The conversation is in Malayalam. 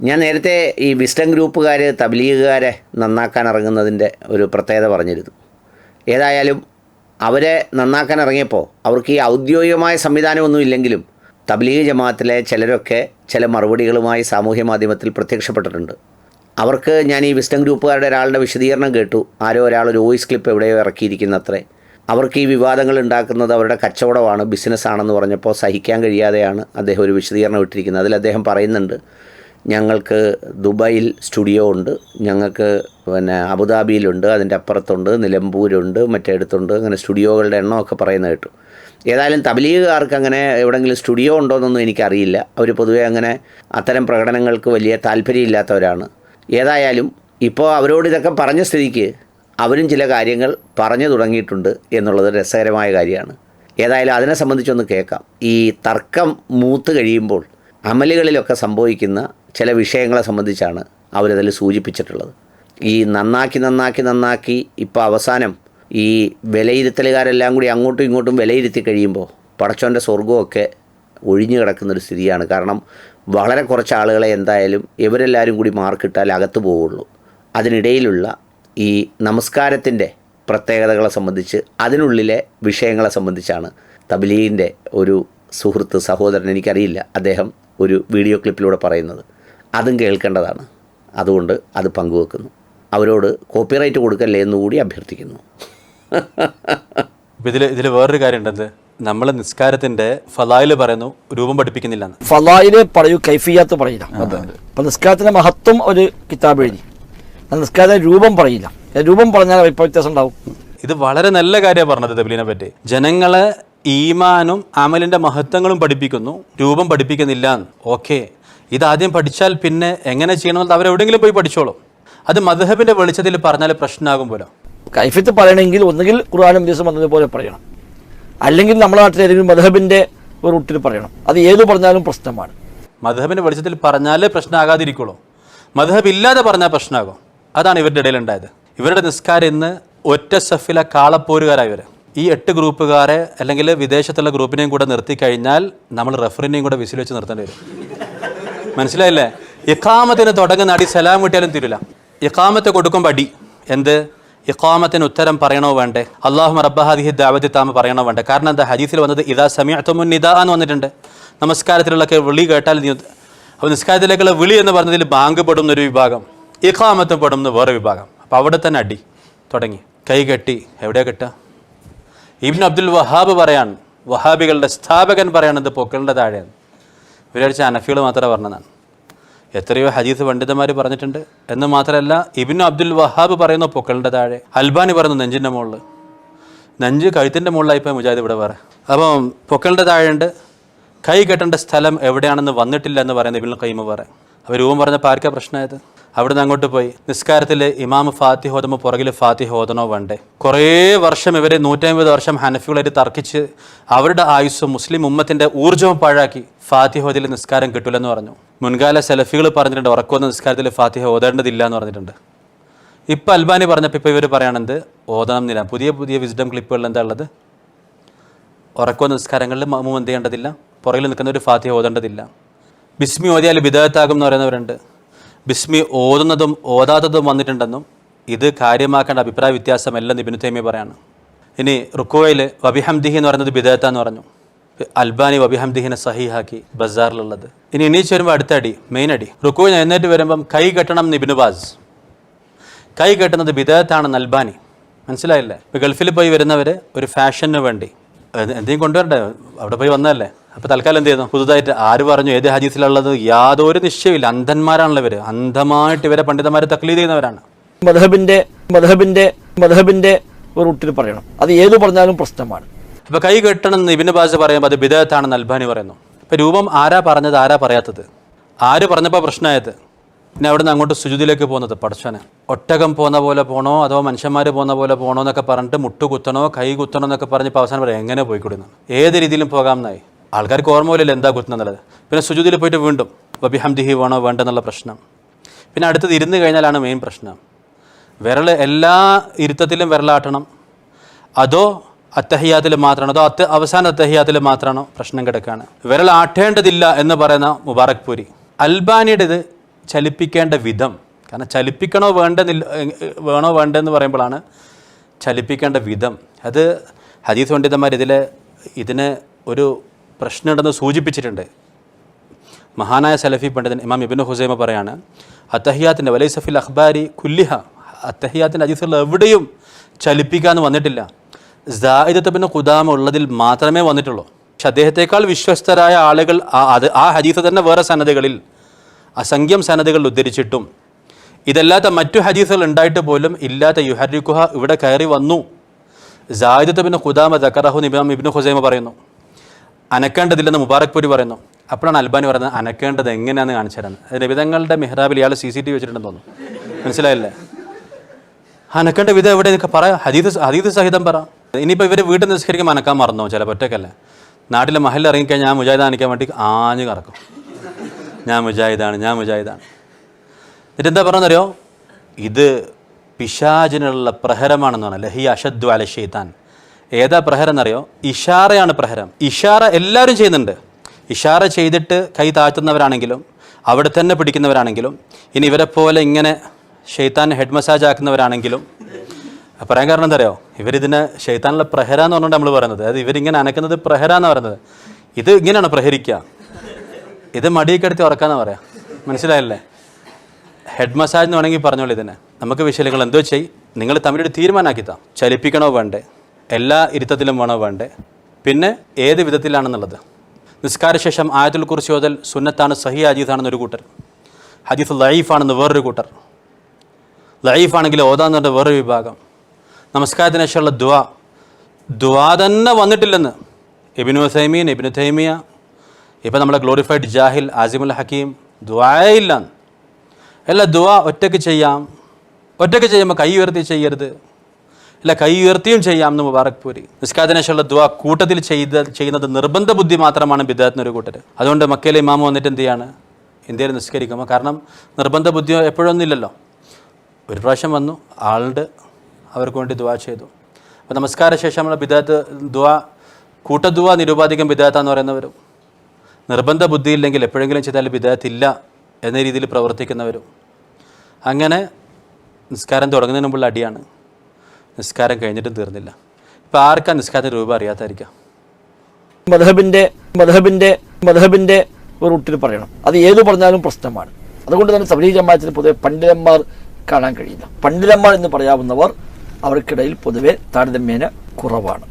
ഞാൻ നേരത്തെ ഈ വിസ്റ്റം ഗ്രൂപ്പുകാർ തബ്ലീഗുകാരെ നന്നാക്കാൻ ഇറങ്ങുന്നതിന്റെ ഒരു പ്രത്യേകത പറഞ്ഞിരുന്നു. ഏതായാലും അവരെ നന്നാക്കാൻ ഇറങ്ങിയപ്പോൾ അവർക്ക് ഈ ഔദ്യോഗികമായ സംവിധാനമൊന്നും ഇല്ലെങ്കിലും തബ്ലീഗ് ജമാഅത്തിലെ ചിലരൊക്കെ ചില മറുപടികളുമായി സാമൂഹ്യ മാധ്യമത്തിൽ പ്രത്യക്ഷപ്പെട്ടിട്ടുണ്ട്. അവർക്ക് ഞാൻ ഈ വിസ്റ്റം ഗ്രൂപ്പുകാരുടെ ഒരാളുടെ വിശദീകരണം കേട്ടു. ആരോ ഒരാൾ ഒരു വോയിസ് ക്ലിപ്പ് എവിടെയോ ഇറക്കിയിരിക്കുന്നത്രേ. അവർക്ക് ഈ വിവാദങ്ങൾ ഉണ്ടാക്കുന്നത് അവരുടെ കച്ചവടമാണ് ബിസിനസ്സാണെന്ന് പറഞ്ഞപ്പോൾ സഹിക്കാൻ കഴിയാതെയാണ് അദ്ദേഹം ഒരു വിശദീകരണം ഇട്ടിരിക്കുന്നത്. അതിൽ അദ്ദേഹം പറയുന്നുണ്ട് ഞങ്ങൾക്ക് ദുബായിൽ സ്റ്റുഡിയോ ഉണ്ട്. ഞങ്ങൾക്ക് പിന്നെ അബുദാബിയിലുണ്ട് അതിന്റെ അപ്പുറത്തുണ്ട് നിലമ്പൂരുണ്ട് മറ്റേടത്തുണ്ട്. അങ്ങനെ സ്റ്റുഡിയോകളുടെ എണ്ണമൊക്കെ പറയുന്നത് കേട്ടു. ഏതായാലും തബലീഗുകാർക്ക് അങ്ങനെ എവിടെങ്കിലും സ്റ്റുഡിയോ ഉണ്ടോയെന്നൊന്നും എനിക്കറിയില്ല. അവർ പൊതുവേ അങ്ങനെ അത്തരം പ്രകടനങ്ങൾക്ക് വലിയ താല്പര്യമില്ലാത്തവരാണ്. ഏതായാലും ഇപ്പോൾ അവരോട് ഇതൊക്കെ പറഞ്ഞ സ്ഥിതിക്ക് അവരും ചില കാര്യങ്ങൾ പറഞ്ഞു തുടങ്ങിയിട്ടുണ്ട് എന്നുള്ളത് രസകരമായ കാര്യമാണ്. ഏതായാലും അതിനെ സംബന്ധിച്ചൊന്ന് കേൾക്കാം. ഈ തർക്കം മൂത്ത് കഴിയുമ്പോൾ അമലുകളിലൊക്കെ സംഭവിക്കുന്ന ചില വിഷയങ്ങളെ സംബന്ധിച്ചാണ് അവരതിൽ സൂചിപ്പിച്ചിട്ടുള്ളത്. ഈ നന്നാക്കി നന്നാക്കി നന്നാക്കി ഇപ്പോൾ അവസാനം ഈ വിലയിരുത്തലുകാരെല്ലാം കൂടി അങ്ങോട്ടും ഇങ്ങോട്ടും വിലയിരുത്തി കഴിയുമ്പോൾ പടച്ചോന്റെ സ്വർഗമൊക്കെ ഒഴിഞ്ഞു കിടക്കുന്നൊരു സ്ഥിതിയാണ്. കാരണം വളരെ കുറച്ച് ആളുകളെ എന്തായാലും ഇവരെല്ലാവരും കൂടി മാർക്കിട്ടാൽ അകത്ത് പോവുള്ളൂ. അതിനിടയിലുള്ള ഈ നമസ്കാരത്തിന്റെ പ്രത്യേകതകളെ സംബന്ധിച്ച് അതിനുള്ളിലെ വിഷയങ്ങളെ സംബന്ധിച്ചാണ് തബിലീഗിന്റെ ഒരു സുഹൃത്ത് സഹോദരൻ എനിക്കറിയില്ല അദ്ദേഹം ഒരു വീഡിയോ ക്ലിപ്പിലൂടെ പറയുന്നത്. അതും കേൾക്കേണ്ടതാണ്. അതുകൊണ്ട് അത് പങ്കുവെക്കുന്നു. അവരോട് കോപ്പിറൈറ്റ് കൊടുക്കല്ലേ എന്നുകൂടി അഭ്യർത്ഥിക്കുന്നു. ഇതിൽ ഇതിൽ വേറൊരു കാര്യമുണ്ട്. ഉണ്ടത് നമ്മൾ നിസ്കാരത്തിന്റെ ഫലായിൽ പറയുന്നു രൂപം പഠിപ്പിക്കുന്നില്ല ഫലായിൽ പറയൂ കൈഫിയാത്ത് പറയില്ല. അപ്പൊ നിസ്കാരത്തിന്റെ മഹത്വം ഒരു കിതാബ് എഴുതി. നിസ്കാരത്തിന് നിസ്കാരത്തിന്റെ രൂപം പറയില്ല. രൂപം പറഞ്ഞാൽ വ്യത്യാസം ഉണ്ടാവും. ഇത് വളരെ നല്ല കാര്യമാണ് പറഞ്ഞത് തബിലിനെ പറ്റി. ജനങ്ങളെ ഈമാനും അമലിന്റെ മഹത്വങ്ങളും പഠിപ്പിക്കുന്നു. രൂപം പഠിപ്പിക്കുന്നില്ല ഓക്കെ. ഇതാദ്യം പഠിച്ചാൽ പിന്നെ എങ്ങനെ ചെയ്യണമെന്ന് അവരെവിടെയെങ്കിലും പോയി പഠിച്ചോളും. അത് മധുഹബിന്റെ വെളിച്ചത്തിൽ പറഞ്ഞാൽ പ്രശ്നമാകും പോലും. കൈഫിത്ത് പറയണമെങ്കിൽ ഒന്നുകിൽ ഖുർആാനും ദിവസം വന്നതുപോലെ പറയണം. അല്ലെങ്കിൽ നമ്മുടെ നാട്ടിൽ ഏതെങ്കിലും മധുഹബിന്റെ ഒരു റൂട്ടിൽ പറയണം. അത് ഏത് പറഞ്ഞാലും പ്രശ്നമാണ്. മധുഹബിന്റെ വെളിച്ചത്തിൽ പറഞ്ഞാലേ പ്രശ്നമാകാതിരിക്കുള്ളൂ. മധുഹബ് ഇല്ലാതെ പറഞ്ഞാൽ പ്രശ്നമാകും. അതാണ് ഇവരുടെ ഇടയിൽ ഉണ്ടായത് ഇവരുടെ നിസ്കാരം ഇന്ന് ഒറ്റ സഫിലെ കാളപ്പോരുകാരായി ഈ എട്ട് ഗ്രൂപ്പുകാരെ അല്ലെങ്കിൽ വിദേശത്തുള്ള ഗ്രൂപ്പിനെയും കൂടെ നിർത്തി കഴിഞ്ഞാൽ നമ്മൾ റെഫറിനെയും കൂടെ വിസിൽ വെച്ച് നിർത്തേണ്ടി വരും. മനസ്സിലായില്ലേ? ഇക്കാമത്തിന് തുടങ്ങുന്ന അടി സലാം കിട്ടിയാലും തീരില്ല. ഇഖാമത്ത് കൊടുക്കുമ്പോൾ അടി. എന്ത്? ഇക്കാമത്തിന് ഉത്തരം പറയണോ വേണ്ടേ? അള്ളാഹു റബ്ബഹാദിഹി ദാവതി താമ പറയണോ വേണ്ടേ? കാരണം എന്താ? ഹദീസിൽ വന്നത് ഇതാ സമയത്തുമുൻ ഇതാ എന്ന് വന്നിട്ടുണ്ട്. നമസ്കാരത്തിലുള്ളൊക്കെ വിളി കേട്ടാൽ നീ അപ്പോൾ നിസ്കാരത്തിലേക്കുള്ള വിളി എന്ന് പറഞ്ഞതിൽ ബാങ്ക് പെടുന്ന ഒരു വിഭാഗം ഇഖാമത്ത് പെടുന്ന വേറെ വിഭാഗം. അപ്പോൾ അവിടെ തന്നെ അടി തുടങ്ങി. കൈ കെട്ടി. എവിടെയാണ് കെട്ടുക? ഇബ്ൻ അബ്ദുൽ വഹാബ് പറയാണ്. വഹാബികളുടെ സ്ഥാപകൻ പറയണത് പൊക്കളുടെ താഴെയാണ്. വിചാരിച്ച അനഫികൾ മാത്രമേ പറഞ്ഞതാണ് എത്രയോ ഹദീസ് പണ്ഡിതന്മാർ പറഞ്ഞിട്ടുണ്ട്. എന്ന് മാത്രമല്ല ഇബിൻ അബ്ദുൽ വഹാബ് പറയുന്നു പൊക്കളുടെ താഴെ. അൽബാനി പറയുന്നു നെഞ്ചിന്റെ മുകളിൽ നെഞ്ച് കഴുത്തിന്റെ മുകളിലായി പോയി മുജാഹിദ് ഇവിടെ വേറെ. അപ്പം പൊക്കളുടെ താഴെയുണ്ട്. കൈ കെട്ടേണ്ട സ്ഥലം എവിടെയാണെന്ന് വന്നിട്ടില്ല എന്ന് പറയുന്നത് ഇബിൻ കൈമ പറയാം അപ്പോൾ രൂപം പറഞ്ഞപ്പോൾ ആർക്കാ പ്രശ്നമായത്? അവിടുന്ന് അങ്ങോട്ട് പോയി. നിസ്കാരത്തിൽ ഇമാം ഫാത്തി ഹോദമോ പുറകിൽ ഫാത്തി ഹോദനോ വേണ്ടേ? കുറേ വർഷം ഇവരെ നൂറ്റമ്പത് വർഷം ഹനഫികളായിട്ട് തർക്കിച്ച് അവരുടെ ആയുസ്സും മുസ്ലിം ഉമ്മത്തിന്റെ ഊർജവും പാഴാക്കി ഫാത്തി ഹോദിൽ നിസ്കാരം കിട്ടില്ലെന്ന് പറഞ്ഞു. മുൻകാല സെലഫികൾ പറഞ്ഞിട്ടുണ്ട് ഉറക്കുവന്ന നിസ്കാരത്തിൽ ഫാത്തിഹ ഓതേണ്ടതില്ല എന്ന് പറഞ്ഞിട്ടുണ്ട്. ഇപ്പം അൽബാനി പറഞ്ഞപ്പോൾ ഇപ്പോൾ ഇവർ പറയണത് ഓതണം എന്നില്ല പുതിയ പുതിയ വിസ്ഡം ക്ലിപ്പുകളിൽ എന്താ ഉള്ളത്? ഉറക്കുവന്ന നിസ്കാരങ്ങളിൽ മമ്മൂം എന്ത് ചെയ്യേണ്ടതില്ല? പുറകിൽ നിൽക്കുന്ന ഒരു ഫാത്തിഹ ഓതേണ്ടതില്ല. ബിസ്മി ഓതിയാൽ ബിദാത്താകും എന്ന് പറയുന്നവരുണ്ട്. ബിസ്മി ഓതുന്നതും ഓതാത്തതും വന്നിട്ടുണ്ടെന്നും ഇത് കാര്യമാക്കേണ്ട അഭിപ്രായ വ്യത്യാസമല്ലെന്ന് ഇബിനു തൈമി പറയാണ്. ഇനി റുക്കോയിൽ വബിഹംദിഹി എന്ന് പറയുന്നത് ബിദേത്ത എന്ന് പറഞ്ഞു. അൽബാനി വബിഹംദിഹിനെ സഹിഹാക്കി ബസാറിലുള്ളത്. ഇനി എണീച്ച് വരുമ്പോൾ അടുത്ത അടി മെയിൻ അടി. റുക്കോയിൽ എഴുന്നേറ്റ് വരുമ്പം കൈ കെട്ടണം നിബിനു ബാസ്. കൈ കെട്ടുന്നത് ബിദേത്താണെന്ന് അൽബാനി. മനസ്സിലായില്ലേ? ഇപ്പോൾ ഗൾഫിൽ പോയി വരുന്നവർ ഒരു ഫാഷന് വേണ്ടി. എന്തെങ്കിലും കൊണ്ടുവരണ്ടേ? അവിടെ പോയി വന്നതല്ലേ? അപ്പോൾ തൽക്കാലം എന്ത് ചെയ്യുന്നു? പുതുതായിട്ട് ആര് പറഞ്ഞു ഏത് ഹദീസിലുള്ളത് യാതൊരു നിശ്ചയമില്ല അന്ധന്മാരാണല്ലോ ഇവർ അന്ധമായിട്ട് ഇവരെ പണ്ഡിതന്മാരെ തക്ലീദ് ചെയ്യുന്നവരാണ്. മധബിന്റെ മധബിന്റെ മധബിന്റെ ഒരു റൂട്ടിൽ പറയണം. അത് ഏത് പറഞ്ഞാലും പ്രശ്നമാണ്. അപ്പോൾ കൈ കെട്ടണം എന്ന് ഇബിന് ബാസ് പറയുമ്പോൾ അത് ബിദത്താണെന്ന് അൽബാനി പറയുന്നു. ഇപ്പോൾ രൂപം ആരാ പറഞ്ഞത് ആരാ പറയാത്തത്? ആര് പറഞ്ഞപ്പോൾ പ്രശ്നമായത് പിന്നെ അവിടുന്ന് അങ്ങോട്ട് സുജുതിയിലേക്ക് പോകുന്നത് പടച്ചോനെ ഒട്ടകം പോകുന്ന പോലെ പോണോ അതോ മനുഷ്യന്മാർ പോകുന്ന പോലെ പോകണോ എന്നൊക്കെ പറഞ്ഞിട്ട് മുട്ടുകുത്തണോ കൈ കുത്തണോ എന്നൊക്കെ പറഞ്ഞപ്പോൾ അവസാനം പറയാം എങ്ങനെ പോയിക്കൊടുന്നു. ഏത് രീതിയിലും പോകാം എന്നായി. ആൾക്കാർക്ക് ഓർമ്മയില്ലല്ലോ എന്താ കുത്തുന്നത് പിന്നെ സുജുദിൽ പോയിട്ട് വീണ്ടും വബിഹംദിഹി വേണോ വേണ്ടെന്നുള്ള പ്രശ്നം. പിന്നെ അടുത്തത് ഇരുന്ന് കഴിഞ്ഞാലാണ് മെയിൻ പ്രശ്നം. വിരൽ എല്ലാ ഇരുത്തത്തിലും വിരലാട്ടണം. അതോ അത്തഹിയാത്തിൽ മാത്രമാണ്? അതോ അത്ത അവസാന അത്തഹിയാത്തിൽ മാത്രമാണോ പ്രശ്നം കിടക്കുകയാണ് വിരൽ ആട്ടേണ്ടതില്ല എന്ന് പറയുന്ന മുബാറക് പൂരി. അൽബാനിയുടേത് ചലിപ്പിക്കേണ്ട വിധം. കാരണം ചലിപ്പിക്കണോ വേണ്ടെന്നില്ല വേണോ വേണ്ടെന്ന് പറയുമ്പോഴാണ് ചലിപ്പിക്കേണ്ട വിധം. അത് ഹദീസ് പണ്ഡിതന്മാർ ഇതിലെ ഇതിന് ഒരു പ്രശ്നമുണ്ടെന്ന് സൂചിപ്പിച്ചിട്ടുണ്ട്. മഹാനായ സലഫി പണ്ഡിതൻ ഇമാം ഇബിൻ ഹുസൈമ പറയാണ് അത്തഹിയാത്തിന്റെ വലൈ സഫിൽ അഖ്ബാരി കുല്ലിഹ അത്തഹിയാത്തിന്റെ ഹദീസുകൾ എവിടെയും ചലിപ്പിക്കാന്ന് വന്നിട്ടില്ല. ജായിദത്തബിന് ഖുദാമ ഉള്ളതിൽ മാത്രമേ വന്നിട്ടുള്ളൂ. പക്ഷെ അദ്ദേഹത്തെക്കാൾ വിശ്വസ്തരായ ആളുകൾ ആ- അത് ആ ഹദീസ് തന്നെ വേറെ സന്നദ്ധകളിൽ അസംഖ്യം സന്നദ്ധകൾ ഉദ്ധരിച്ചിട്ടും ഇതല്ലാത്ത മറ്റു ഹദീസുകൾ ഉണ്ടായിട്ട് പോലും ഇല്ലാത്ത യുഹരിക്കുഹ ഇവിടെ കയറി വന്നു. ജായിദത്തബിന് ഖുദാമ ദക്കറഹു നിബിൻ ഇബിൻ ഹുസൈമ പറയുന്നു അനക്കേണ്ടതില്ലെന്ന് മുബാറക് പൂരി പറയുന്നു. അപ്പോഴാണ് അൽബാനി പറയുന്നത് അനക്കേണ്ടത് എങ്ങനെയാണെന്ന് കാണിച്ചു തരുന്നത്. രവിതങ്ങളുടെ മെഹ്റാബിൽ ഇയാൾ സി സി ടി വെച്ചിട്ടുണ്ടെന്ന് തോന്നുന്നു. മനസ്സിലായില്ലേ? അനക്കേണ്ട വിധം എവിടെ പറ. ഹദീദ് ഹദീദ് സഹിതം പറ. ഇനിയിപ്പോൾ ഇവർ വീട്ടിൽ നിസ്കരിക്കുമ്പോൾ അനക്കാൻ മറന്നോ? ചില ഒറ്റക്കല്ലേ നാട്ടിലെ മഹലിൽ ഇറങ്ങിക്കഴിഞ്ഞാൽ ഞാൻ മുജാഹിദ് അനക്കാൻ വേണ്ടി ആഞ്ഞു കറക്കും. ഞാൻ മുജാഹിദാണ് ഞാൻ മുജാഹിദാണ്. എന്നിട്ട് എന്താ പറഞ്ഞറിയോ ഇത് പിശാചിനുള്ള പ്രഹരമാണെന്ന് പറഞ്ഞാൽ ലഹി അഷദ്ദു അല ഷെയ്ത്താൻ ഏതാ പ്രഹരം എന്നറിയോ ഇഷാറയാണ് പ്രഹരം. ഇഷാറ എല്ലാവരും ചെയ്യുന്നുണ്ട്. ഇഷാറ ചെയ്തിട്ട് കൈ താഴ്ത്തുന്നവരാണെങ്കിലും അവിടെ തന്നെ പിടിക്കുന്നവരാണെങ്കിലും ഇനി ഇവരെ പോലെ ഇങ്ങനെ ഷെയ്ത്താൻ ഹെഡ് മസാജ് ആക്കുന്നവരാണെങ്കിലും പറയാൻ കാരണം എന്താ അറിയോ? ഇവരിതിനെ ഷെയ്ത്താനുള്ള പ്രഹര എന്ന് പറഞ്ഞുകൊണ്ട് നമ്മൾ പറയുന്നത്. അതായത് ഇവരിങ്ങനെ അനക്കുന്നത് പ്രഹര എന്ന് പറയുന്നത്. ഇത് ഇങ്ങനെയാണ് പ്രഹരിക്കുക ഇത് മടിയൊക്കെടുത്ത് ഉറക്കാന്ന് പറയാം. മനസ്സിലായല്ലേ? ഹെഡ് മസാജ് എന്ന് വേണമെങ്കിൽ പറഞ്ഞോളൂ ഇതിനെ. നമുക്ക് വിഷയങ്ങൾ എന്തോ ചെയ്യും നിങ്ങൾ തമ്മിലൊരു തീരുമാനമാക്കിത്താം ചലിപ്പിക്കണോ വേണ്ടേ? എല്ലാ ഇരുത്തത്തിലും വേണോ വേണ്ടേ? പിന്നെ ഏത് വിധത്തിലാണെന്നുള്ളത്? നിസ്കാരശേഷം ആയത്തുൽ കുറിച്ച് ഓതൽ സുന്നത്താണ് സഹി അജീതാണെന്ന് ഒരു കൂട്ടർ. ഹദീസ് ലൈഫാണെന്ന് വേറൊരു കൂട്ടർ. ലൈഫാണെങ്കിൽ ഓതാന്ന് പറഞ്ഞ വേറൊരു വിഭാഗം. നമസ്കാരത്തിന് ശേഷമുള്ള ദുവാ ദുവാ തന്നെ വന്നിട്ടില്ലെന്ന്. എബിനു സൈമീൻ എബിനു തൈമിയ ഇപ്പം നമ്മളെ ഗ്ലോറിഫൈഡ് ജാഹിൽ ആസിമുൽ ഹക്കീം ദുവായേ ഇല്ല അല്ല ദുവാ ഒറ്റയ്ക്ക് ചെയ്യാം. ഒറ്റയ്ക്ക് ചെയ്യുമ്പോൾ കൈ ഉയർത്തി ചെയ്യരുത്. അല്ല കൈ ഉയർത്തിയും ചെയ്യാം എന്ന് മുബാറക് പൂരി. നിസ്കാരത്തിനുള്ള ദ്വാ കൂട്ടത്തിൽ ചെയ്ത് ചെയ്യുന്നത് നിർബന്ധ ബുദ്ധി മാത്രമാണ് ബിദ്ദാത്തിന് ഒരു കൂട്ടർ അതുകൊണ്ട് മക്കയിലെ ഇമാമ വന്നിട്ട് എന്ത് ചെയ്യാണ്? ഇന്ത്യയിൽ നിസ്കരിക്കുമ്പോൾ കാരണം നിർബന്ധ ബുദ്ധി എപ്പോഴൊന്നും ഇല്ലല്ലോ. ഒരു പ്രാവശ്യം വന്നു ആളുടെ അവർക്ക് വേണ്ടി ദുവാ ചെയ്തു. അപ്പോൾ നമസ്കാര ശേഷം നമ്മൾ ബിദാത്ത് ദുവാ കൂട്ടദുവ നിരുപാധികം ബിദാത്താന്ന് പറയുന്നവരും നിർബന്ധ ബുദ്ധിയില്ലെങ്കിൽ എപ്പോഴെങ്കിലും ചെയ്താൽ ബിദാത്തില്ല എന്ന രീതിയിൽ പ്രവർത്തിക്കുന്നവരും. അങ്ങനെ നിസ്കാരം തുടങ്ങുന്നതിന് മുമ്പുള്ള അടിയാണ്. നിസ്കാരം കഴിഞ്ഞിട്ടും തീർന്നില്ല. ഇപ്പോൾ ആർക്കാ നിസ്കാരത്തിന്റെ രൂപ അറിയാത്തായിരിക്കാം? മധബിന്റെ മധബിന്റെ മധബിന്റെ ഒരു റൂട്ടിൽ പറയണം. അത് ഏത് പറഞ്ഞാലും പ്രശ്നമാണ്. അതുകൊണ്ട് തന്നെ സബരി ജമാഅത്തിന് പൊതുവെ പണ്ഡിതന്മാർ കാണാൻ കഴിയില്ല. പണ്ഡിതന്മാർ എന്ന് പറയാവുന്നവർ അവർക്കിടയിൽ പൊതുവെ താരതമ്യേന കുറവാണ്.